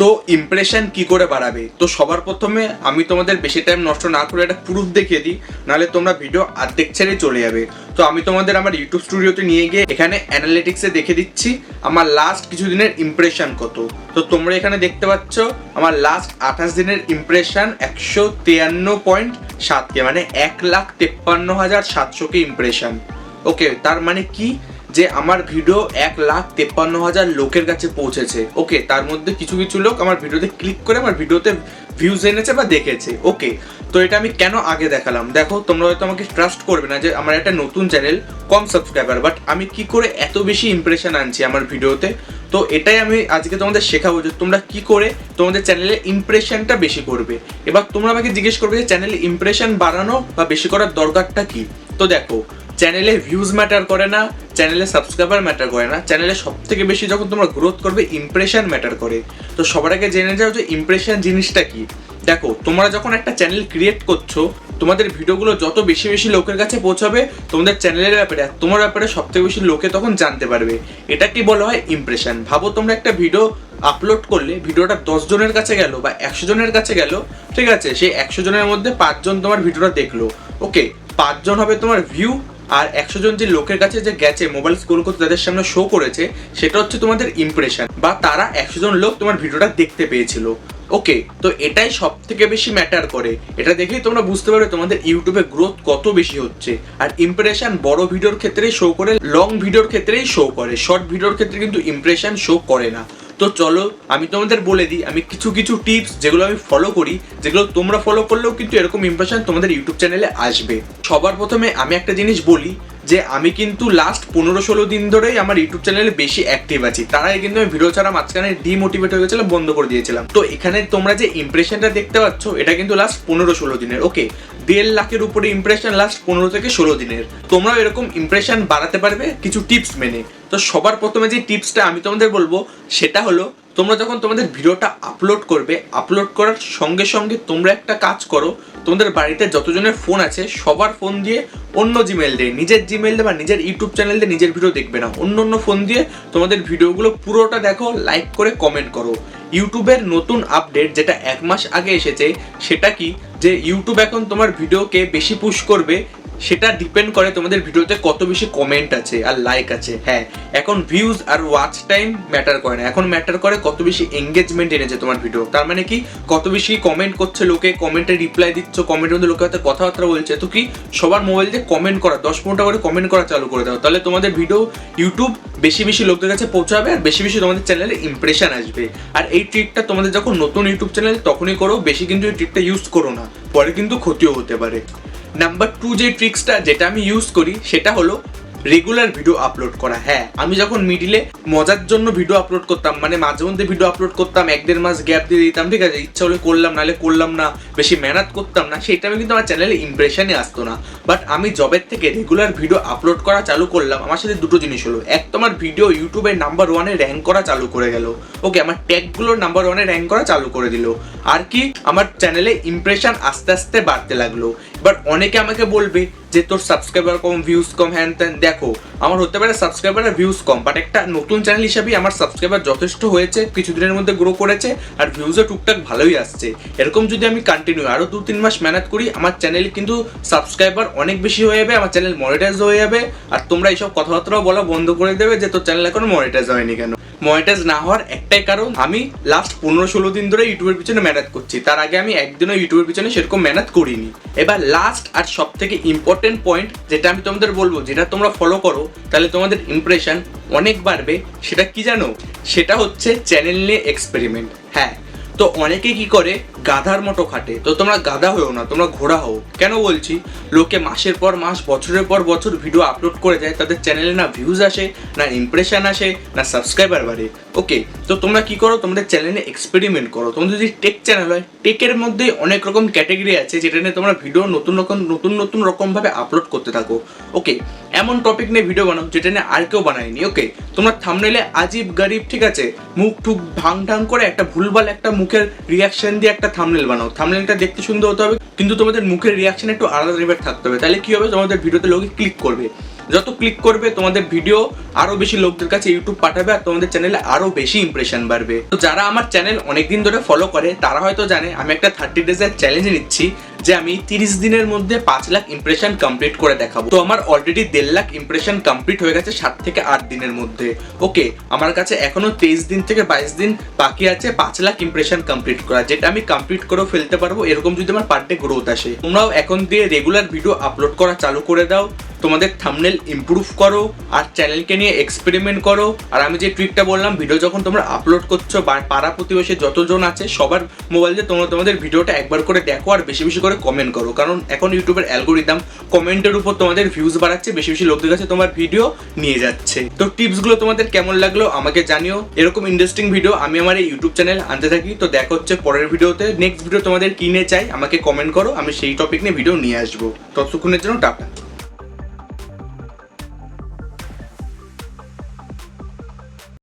তো ইমপ্রেশন কি করে বাড়াবে? তো সবার প্রথমে আমি তোমাদের বেশি টাইম নষ্ট না করে একটা প্রুফ দেখিয়ে দিই, নাহলে তোমরা ভিডিও অর্ধেক ছেড়ে চলে যাবে। তো আমি তোমাদের আমার ইউটিউব স্টুডিওতে নিয়ে গিয়ে এখানে অ্যানালিটিক্সে দেখে দিচ্ছি, আমার লাস্ট কিছু দিনের ইমপ্রেশন কত। তো তোমরা এখানে দেখতে পাচ্ছ, আমার লাস্ট আঠাশ দিনের ইমপ্রেশন একশো তেয়ান্ন পয়েন্ট সাত কে মানে এক লাখ তেপ্পান্ন হাজার সাতশো কে ইমপ্রেশন ওকে তার মানে কি? যে আমার ভিডিও এক লাখ তেপ্পান্ন হাজার লোকের কাছে পৌঁছেছে। ওকে, তার মধ্যে কিছু কিছু লোক আমার ভিডিওতে ক্লিক করে আমার ভিডিওতে ভিউজ এনেছে বা দেখেছে। ওকে, তো এটা আমি কেন আগে দেখালাম? দেখো, তোমরা হয়তো আমাকে ট্রাস্ট করবে না যে আমার একটা নতুন চ্যানেল কম সাবস্ক্রাইবার বাট আমি কি করে এত বেশি ইমপ্রেশন আনছি আমার ভিডিওতে? তো এটাই আমি আজকে তোমাদের শেখাবো যে তোমরা কি করে তোমাদের চ্যানেলে ইমপ্রেশনটা বেশি করবে। এবার তোমরা আমাকে জিজ্ঞেস করবে যে চ্যানেলে ইমপ্রেশন বাড়ানো বা বেশি করার দরকারটা কি? তো দেখো চ্যানেলে ভিউজ ম্যাটার করে না চ্যানেলে সাবস্ক্রাইবার ম্যাটার করে না। চ্যানেলে সব থেকে বেশি যখন তোমরা গ্রোথ করবে ইমপ্রেশন ম্যাটার করে। তো সবার আগে জেনে যাও যে ইমপ্রেশন জিনিসটা কি। দেখো, তোমরা যখন একটা চ্যানেল ক্রিয়েট করছ, তোমাদের ভিডিওগুলো যত বেশি বেশি লোকের কাছে পৌঁছাবে, তোমাদের চ্যানেলের ব্যাপারে আর তোমার ব্যাপারে সব থেকে বেশি লোকে তখন জানতে পারবে। এটা কি বলা হয় ইমপ্রেশন ভাবো তোমরা একটা ভিডিও আপলোড করলে, ভিডিওটা দশ জনের কাছে গেল বা একশো জনের কাছে গেল, ঠিক আছে? সেই একশো জনের মধ্যে পাঁচজন তোমার ভিডিওটা দেখল। ওকে পাঁচজন হবে তোমার ভিউ আর একশো জন যে লোকের কাছে যে গেছে মোবাইল স্ক্রোল করতে তাদের সামনে শো করেছে, সেটা হচ্ছে তোমাদের ইমপ্রেশন বা তারা একশো জন লোক তোমার ভিডিওটা দেখতে পেয়েছিল। ওকে তো এটাই সব থেকে বেশি ম্যাটার করে। এটা দেখেই তোমরা বুঝতে পারবে তোমাদের ইউটিউবে গ্রোথ কত বেশি হচ্ছে। আর ইমপ্রেশন বড় ভিডিওর ক্ষেত্রেই শো করে লং ভিডিওর ক্ষেত্রেই শো করে। শর্ট ভিডিওর ক্ষেত্রে কিন্তু ইমপ্রেশন শো করে না। তো চলো, আমি তোমাদের বলে দিই, আমি কিছু কিছু টিপস যেগুলো আমি ফলো করি, যেগুলো তোমরা ফলো করলেও কিন্তু এরকম ইমপ্রেশন তোমাদের ইউটিউব চ্যানেলে আসবে। সবার প্রথমে আমি একটা জিনিস বলি, যে আমি কিন্তু লাস্ট পনেরো ষোলো দিন ধরেই আমার ইউটিউব চ্যানেলে বেশি অ্যাক্টিভ আছি। তার আগে কিন্তু আমি ভিডিও ছাড়া মাঝখানে ডিমোটিভেট হয়ে গেছিলাম, বন্ধ করে দিয়েছিলাম। তো এখানে তোমরা যে ইমপ্রেশনটা দেখতে পাচ্ছ, এটা কিন্তু লাস্ট পনেরো ষোলো দিনের ওকে দেড় লাখের উপরে ইমপ্রেশন লাস্ট পনেরো থেকে ষোলো দিনের। তোমরাও এরকম ইমপ্রেশন বাড়াতে পারবে, কিছু টিপস মেনে। তো সবার প্রথমে যে টিপসটা আমি তোমাদের বলব, সেটা হলো তোমরা যখন তোমাদের ভিডিওটা আপলোড করবে আপলোড করার সঙ্গে সঙ্গে তোমরা একটা কাজ করো, তোমাদের বাড়িতে যতজনের ফোন আছে, সবার ফোন দিয়ে অন্য জিমেল দিয়ে। নিজের জিমেল দিয়ে বা নিজের ইউটিউব চ্যানেল দিয়ে নিজের ভিডিও দেখবে না। অন্য অন্য ফোন দিয়ে তোমাদের ভিডিওগুলো পুরোটা দেখো লাইক করে কমেন্ট করো। ইউটিউবের নতুন আপডেট যেটা এক মাস আগে এসেছে, সেটা কি? যে ইউটিউব এখন তোমার ভিডিওকে বেশি পুশ করবে সেটা ডিপেন্ড করে তোমাদের ভিডিওতে কত বেশি কমেন্ট আছে আর লাইক আছে। হ্যাঁ এখন ভিউজ আর ওয়াচ টাইম ম্যাটার করে না। এখন ম্যাটার করে কত বেশি এঙ্গেজমেন্ট এনেছে তোমার ভিডিও তার মানে কি, কত বেশি কমেন্ট করছে লোকে কমেন্টে রিপ্লাই দিচ্ছ কমেন্টের মধ্যে লোকে হয়তো কথাবার্তা বলছে, তো কি সবার মোবাইল দিয়ে কমেন্ট করা, দশ পনেরোটা করে কমেন্ট করা চালু করে দাও। তাহলে তোমাদের ভিডিও ইউটিউব বেশি বেশি লোকদের কাছে পৌঁছাবে আর বেশি বেশি তোমাদের চ্যানেলে ইমপ্রেশন আসবে। আর এই ট্রিকটা তোমাদের যখন নতুন ইউটিউব চ্যানেল তখনই করো। বেশি কিন্তু এই ট্রিকটা ইউজ করো না। পরে কিন্তু ক্ষতিও হতে পারে। নাম্বার টু যে ট্রিক্সটা যেটা আমি ইউজ করি, সেটা হলো রেগুলার ভিডিও আপলোড করা। হ্যাঁ আমি যখন মিডিলে মজার জন্য ভিডিও আপলোড করতাম মানে মাঝে মধ্যে ভিডিও আপলোড করতাম, এক দেড় মাস গ্যাপ দিয়ে দিতাম, ঠিক আছে? ইচ্ছা হলে করলাম, নাহলে করলাম না, বেশি মেহনত করতাম না সেই টাইমে কিন্তু আমার চ্যানেলে ইমপ্রেশনই আসতো না। বাট আমি জবের থেকে রেগুলার ভিডিও আপলোড করা চালু করলাম, আমার সাথে দুটো জিনিস হলো। এক তো আমার ভিডিও ইউটিউবে নাম্বার ওয়ানে র্যাঙ্ক করা চালু করে গেল। ওকে আমার ট্যাগগুলো নাম্বার ওয়ানে র্যাঙ্ক করা চালু করে দিল। আর কি, আমার চ্যানেলে ইমপ্রেশন আস্তে আস্তে বাড়তে লাগল। এবার অনেকে আমাকে বলবে যে তোর সাবস্ক্রাইবার কম ভিউজ কম, হ্যান ত্যান। দেখো, আমার হতে পারে সাবস্ক্রাইবারের ভিউজ কম বাট একটা নতুন চ্যানেল হিসাবেই আমার সাবস্ক্রাইবার যথেষ্ট হয়েছে, কিছুদিনের মধ্যে গ্রো করেছে, আর ভিউজও টুকটাক ভালোই আসছে। এরকম যদি আমি কন্টিনিউ আরও দু তিন মাস মেহনত করি, আমার চ্যানেল কিন্তু সাবস্ক্রাইবার অনেক বেশি হয়ে যাবে, আমার চ্যানেল মনিটাইজ হয়ে যাবে, আর তোমরা এইসব কথাবার্তাও বলা বন্ধ করে দেবে যে তোর চ্যানেল এখন মনিটাইজ হয়নি কেন। মনিটাইজ না হওয়ার একটাই কারণ, আমি লাস্ট পনেরো ষোলো দিন ধরে ইউটিউবের পিছনে মেহনত করছি। তার আগে আমি একদিনও ইউটিউবের পিছনে সেরকম মেহনত করিনি। এবার লাস্ট আর সব থেকে ইম্পর্টেন্ট পয়েন্ট যেটা আমি তোমাদের বলব, যেটা তোমরা ফলো করো, তাহলে তোমাদের ইমপ্রেশন অনেক বাড়বে। সেটা কি জানো? সেটা হচ্ছে চ্যানেল নিয়ে এক্সপেরিমেন্ট হ্যাঁ তো অনেকে কি করে? গাধার মতো খাটে। তো তোমরা গাধা হও না, তোমরা ঘোড়া হও। কেন বলছি? লোকে মাসের পর মাস, বছরের পর বছর ভিডিও আপলোড করে যায় তাদের চ্যানেলে না ভিউজ আসে, না ইমপ্রেশন আসে, না সাবস্ক্রাইবার বাড়ে। ওকে তো তোমরা কি করো? তোমাদের চ্যানেলে এক্সপেরিমেন্ট করো। তোমাদের যদি টেক চ্যানেল হয় টেকের মধ্যে অনেক রকম ক্যাটাগরি আছে, যেটা নিয়ে তোমরা ভিডিও নতুন রকম, নতুন নতুন রকমভাবে আপলোড করতে থাকো। ওকে এমন টপিক নিয়ে ভিডিও বানাও, যেটা নিয়ে আর কেউ বানায়নি। ওকে তোমরা থামনেলে আজিব গরিব, ঠিক আছে? মুখ টুক ভাং ঢাং করে একটা ভুলভাল একটা মুখের রিয়াকশন দিয়ে একটা থামনেল বানাও। থামনেলটা দেখতে সুন্দর হতে হবে, কিন্তু তোমাদের মুখের রিয়াকশন একটু আলাদা টাইপের থাকতে হবে। তাহলে কি হবে? তোমাদের ভিডিওতে লোকে ক্লিক করবে। যত ক্লিক করবে, তোমাদের ভিডিও আরও বেশি লোকদের কাছে ইউটিউব পাঠাবে আর তোমাদের চ্যানেলে আরও বেশি ইমপ্রেশন বাড়বে। তো যারা আমার চ্যানেল অনেকদিন ধরে ফলো করে, তারা হয়তো জানে, আমি একটা থার্টি ডেজের চ্যালেঞ্জ নিচ্ছি। যে আমি তিরিশ দিনের মধ্যে পাঁচ লাখ ইমপ্রেশন কমপ্লিট করে দেখাবো। তো আমার অলরেডি দেড় লাখ ইমপ্রেশন কমপ্লিট হয়ে গেছে সাত থেকে আট দিনের মধ্যে। ওকে আমার কাছে এখনও তেইশ দিন থেকে বাইশ দিন বাকি আছে পাঁচ লাখ ইমপ্রেশন কমপ্লিট করা। যেটা আমি কমপ্লিট করেও ফেলতে পারব, এরকম যদি আমার পার ডে গ্রোথ আসে। তোমরাও এখন দিয়ে রেগুলার ভিডিও আপলোড করা চালু করে দাও, তোমাদের থামনেল ইমপ্রুভ করো, আর চ্যানেলকে নিয়ে এক্সপেরিমেন্ট করো। আর আমি যে ট্রিকটা বললাম ভিডিও যখন তোমরা আপলোড করছ বা পাড়া প্রতিবেশী যতজন আছে, সবার মোবাইল তোমরা তোমাদের ভিডিওটা একবার করে দেখো, আর বেশি বেশি করে কমেন্ট করো। কারণ এখন ইউটিউবের অ্যালগোরিদম কমেন্টের উপর তোমাদের ভিউজ বাড়াচ্ছে, বেশি বেশি লোকদের কাছে তোমার ভিডিও নিয়ে যাচ্ছে। তো টিপসগুলো তোমাদের কেমন লাগল আমাকে জানিও। এরকম ইন্টারেস্টিং ভিডিও আমি আমার এই ইউটিউব চ্যানেল আনতে থাকি। তো দেখা হচ্ছে পরের ভিডিওতে নেক্সট ভিডিও তোমাদের কিনে চাই, আমাকে কমেন্ট করো। আমি সেই টপিক নিয়ে ভিডিও নিয়ে আসব। ততক্ষণের জন্য টাটা।